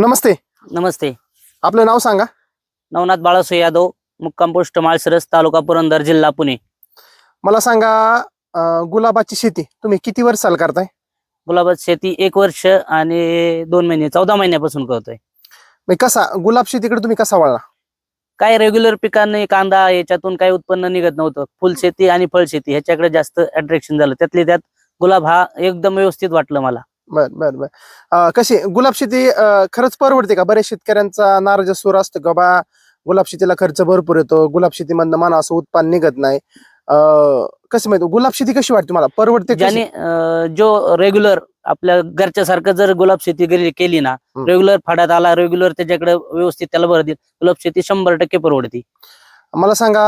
नमस्ते. नमस्ते. आपलं नाव सांगा. नवनाथ बाळासो यादव मुक्काम पोस्ट माळशिरस तालुका पुरंदर जिल्हा पुणे. मला सांगा अं, गुलाबाची शेती तुम्ही किती वर्ष साल करताय? गुलाबात शेती एक वर्ष आणि दोन महिने चौदा महिन्यापासून करतोय. म्हणजे कसा गुलाब शेतीकडे तुम्ही कसा वळला? काय रेग्युलर पिकांनी कांदा याच्यातून काही उत्पन्न निघत नव्हतं. फुलशेती आणि फळशेती ह्याच्याकडे जास्त अट्रॅक्शन झालं. त्यातले त्यात गुलाब हा एकदम व्यवस्थित वाटलं मला. बर बर बर कशी गुलाब शेती खरंच परवडते का बरेच शेतकऱ्यांचा नाराज सूर असतो का बा गुलाब शेतीला खर्च भरपूर येतो गुलाब शेतीमधनं म्हणा असं उत्पन्न निघत नाही अं, कसं माहिती गुलाब शेती कशी वाटते मला परवडते? ज्याने जो रेग्युलर आपल्या घरच्या सारखं जर गुलाब शेती केली ना. रेग्युलर फाडात आला रेग्युलर त्याच्याकडे व्यवस्थित त्याला भर देईल गुलाब शेती शंभर टक्के परवडती मला सांगा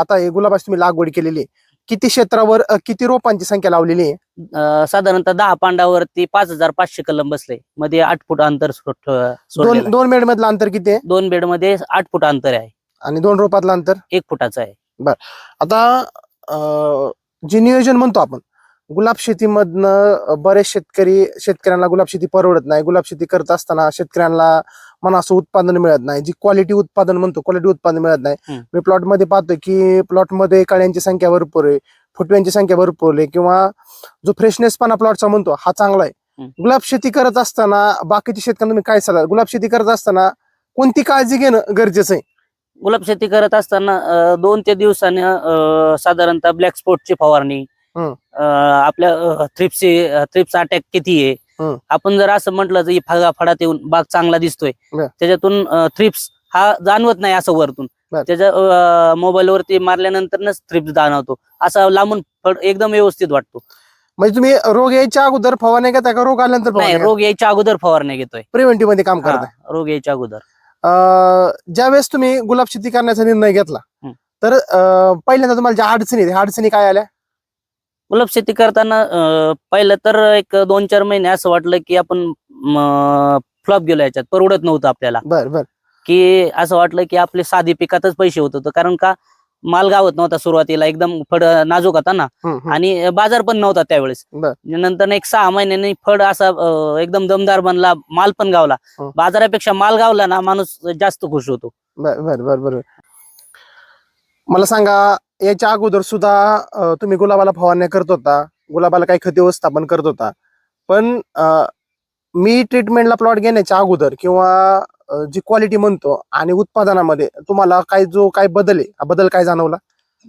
आता हे गुलाबाची तुम्ही लागवड केलेली आहे. किती क्षेत्रावर अं, किती रोपांची संख्या लावलेली आहे? अं, साधारणतः दहा पांडावरती पाच हजार पाचशे कलम बसले. मध्ये आठ फूट अंतर सो- ठ- सोडलेलं दोन आहे. दोन बेड मधलं अंतर किती आहे? दोन बेडमध्ये आठ फूट अंतर आहे. आणि दोन रोपातलं अंतर? एक फुटाचं आहे. आता अं, जे नियोजन म्हणतो आपण गुलाब शेतीमधनं बरेच शेतकरी शेतकऱ्यांना गुलाब शेती परवडत नाही. गुलाब शेती करत असताना शेतकऱ्यांना म्हणा असं उत्पादन मिळत नाही जी क्वालिटी उत्पादन म्हणतो क्वालिटी उत्पादन मिळत नाही. मी प्लॉटमध्ये पाहतो की प्लॉटमध्ये कळ्यांची संख्या भरपूर आहे फुटव्यांची संख्या भरपूर आहे किंवा जो फ्रेशनेसपणा प्लॉटचा म्हणतो हा चांगला आहे. गुलाब शेती करत असताना बाकीच्या शेतकऱ्यांना काय सल्ला गुलाब शेती करत असताना कोणती काळजी घेणं गरजेचं आहे गुलाब शेती करत असताना दोन ते दिवसाने साधारणतः ब्लॅक स्पॉटची फवारणी आपल्या थ्रिप्सची थ्रिप्स अटॅक किती आहे. आपण जर असं म्हटलं तर फळा फळात येऊन बाग चांगला दिसतोय. त्याच्यातून थ्रिप्स हा जाणवत नाही असं वरतून. त्याच्या मोबाईल वरती मारल्यानंतरच थ्रिप्स जाणवतो. असा लांबून फळ एकदम व्यवस्थित वाटतो. म्हणजे तुम्ही रोग यायच्या अगोदर फवारणी घेता का? रोग आल्यानंतर नाही रोग यायच्या अगोदर फवारणी घेतोय. प्रिव्हेंटिव्हमध्ये काम करताय. हा, रोग यायच्या अगोदर. अं, ज्यावेळेस तुम्ही गुलाब शेती करण्याचा निर्णय घेतला. तर पहिल्यांदा तुम्हाला ज्या अडचणी ह्या अडचणी काय आल्या? गुलाब शेती करताना पहिलं तर एक दोन चार महिने असं वाटलं की आपण फ्लॉप गेलो याच्यात परवडत नव्हतं आपल्याला. बर बर. की असं वाटलं की आपले साधी पिकातच पैसे होत होतं. कारण का माल गावत नव्हता सुरुवातीला एकदम फळ नाजूक होता ना. आणि बाजार पण नव्हता त्यावेळेस. नंतर एक सहा महिन्यांनी फळ असा एकदम दमदार बनला माल पण गावला. हं. बाजारापेक्षा माल गावला ना माणूस जास्त खुश होतो. बर बर बर बर. मला सांगा याच्या अगोदर सुद्धा तुम्ही गुलाबाला फवारण्या करत होता. गुलाबाला काही खते व्यवस्थापन करत होता. पण मी ट्रीटमेंटला प्लॉट घेण्याच्या अगोदर किंवा जी क्वालिटी म्हणतो आणि उत्पादनामध्ये तुम्हाला काय जो काय बदल आहे हा बदल काय जाणवला?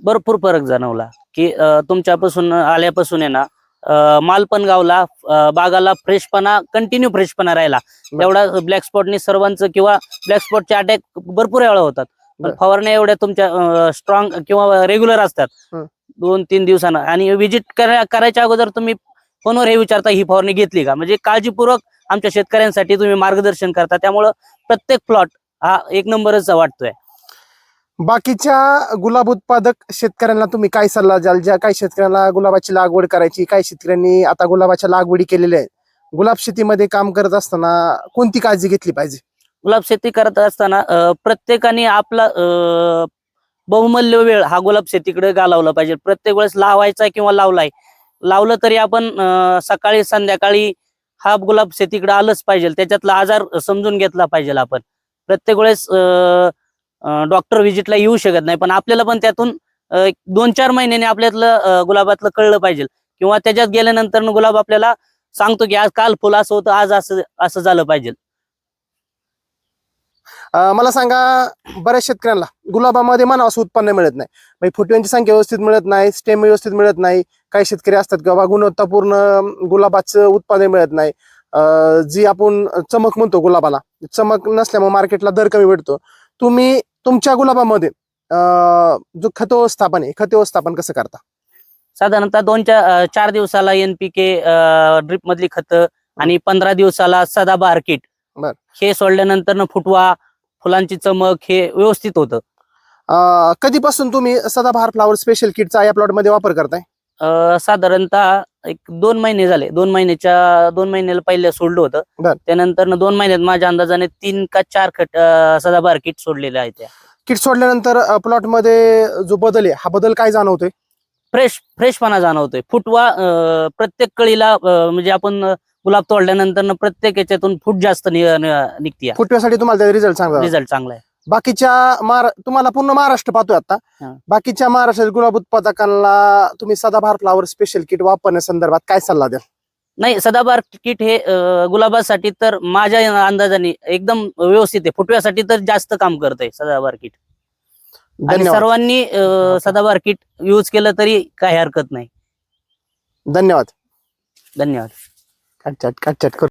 भरपूर फरक जाणवला. की तुमच्यापासून आल्यापासून आहे ना माल पण गावला बागाला फ्रेशपणा कंटिन्यू फ्रेशपणा राहिला. एवढा ब्लॅक स्पॉटनी सर्वांचं किंवा ब्लॅक स्पॉटचे अटॅक भरपूर वेळा होतात. पण. फवारण्या एवढ्या तुमच्या स्ट्रॉंग किंवा रेग्युलर असतात. दोन तीन दिवसांना. आणि विजिट करायच्या अगोदर तुम्ही फोनवर हे विचारता ही फवारणी घेतली का? म्हणजे काळजीपूर्वक आमच्या शेतकऱ्यांसाठी तुम्ही मार्गदर्शन करता. त्यामुळं प्रत्येक प्लॉट हा एक नंबरच वाटतोय. बाकीच्या गुलाब उत्पादक शेतकऱ्यांना तुम्ही काय सल्ला द्याल? ज्या काही शेतकऱ्यांना गुलाबाची लागवड करायची काही शेतकऱ्यांनी आता गुलाबाच्या लागवडी केलेल्या आहेत. गुलाब शेतीमध्ये काम करत असताना कोणती काळजी घेतली पाहिजे? गुलाब शेती करत असताना प्रत्येकाने आपला अं, बहुमूल्य वेळ हा गुलाब शेतीकडे घालवला पाहिजे. प्रत्येक वेळेस लावायचा किंवा लावलाय लावलं तरी आपण सकाळी संध्याकाळी हा गुलाब शेतीकडे आलंच पाहिजे. त्याच्यातला आजार समजून घेतला पाहिजे आपण. प्रत्येक वेळेस डॉक्टर व्हिजिटला येऊ शकत नाही पण आपल्याला पण त्यातून दोन चार महिन्याने आपल्यातलं गुलाबातलं कळलं पाहिजे. किंवा त्याच्यात गेल्यानंतर गुलाब आपल्याला सांगतो की आज काल फुल असं होतं आज असं असं झालं पाहिजे. मला सांगा बऱ्याच शेतकऱ्यांना गुलाबामध्ये म्हणा असं उत्पन्न मिळत नाही. म्हणजे फुटव्यांची संख्या व्यवस्थित मिळत नाही स्टेम व्यवस्थित मिळत नाही काही शेतकरी असतात की बाबा गुणवत्तापूर्ण गुलाबाचं उत्पादन मिळत नाही. जी आपण चमक म्हणतो गुलाबाला चमक नसल्यामुळे मार्केटला दर कमी भेटतो. तुम्ही तुमच्या गुलाबामध्ये जो खत व्यवस्थापन आहे खत व्यवस्थापन कसं करता? साधारणतः दोन चार दिवसाला एनपीके ड्रिप मधली खतं आणि पंधरा दिवसाला सदाबहार किट. बर. हे सोडल्यानंतर फुटवा फुलांची चमक हे व्यवस्थित होतं. अं, कधीपासून तुम्ही सदाबहार फ्लावर स्पेशल किटचा या प्लॉटमध्ये वापर करताय? अं, साधारणतः एक दोन महिने झाले. दोन महिन्याच्या दोन महिन्याला पहिले सोडलं होतं. त्यानंतर दोन महिन्यात माझ्या अंदाजाने तीन का चार खट अं, सदाबहार किट सोडलेले आहेत किट सोडल्यानंतर प्लॉटमध्ये जो बदल आहे हा बदल काय जाणवतोय? फ्रेश फ्रेशपणा जाणवतोय. फुटवा अं, प्रत्येक कळीला अं, म्हणजे आपण गुलाब तोडल्यानंतर प्रत्येक याच्यातून फूट जास्त निघते फुटव्यासाठी तुम्हाला रिझल्ट चांगला झाला. रिझल्ट चांगला आहे. बाकीच्या तुम्हाला पूर्ण महाराष्ट्र पाहतोय आता. बाकीच्या महाराष्ट्रातील गुलाब उत्पादकांना तुम्ही सदाबहार फ्लावर स्पेशल किट वापरण्यासंदर्भात काय सल्ला द्याल? नाही सदाबहार किट हे गुलाबासाठी तर माझ्या अंदाजाने एकदम व्यवस्थित आहे. फुटव्यासाठी तर जास्त काम करत आहे सदाबहार किट आणि सर्वांनी अं, सदाबहार किट यूज केलं तरी काही हरकत नाही. धन्यवाद. धन्यवाद. Cut cut cut cut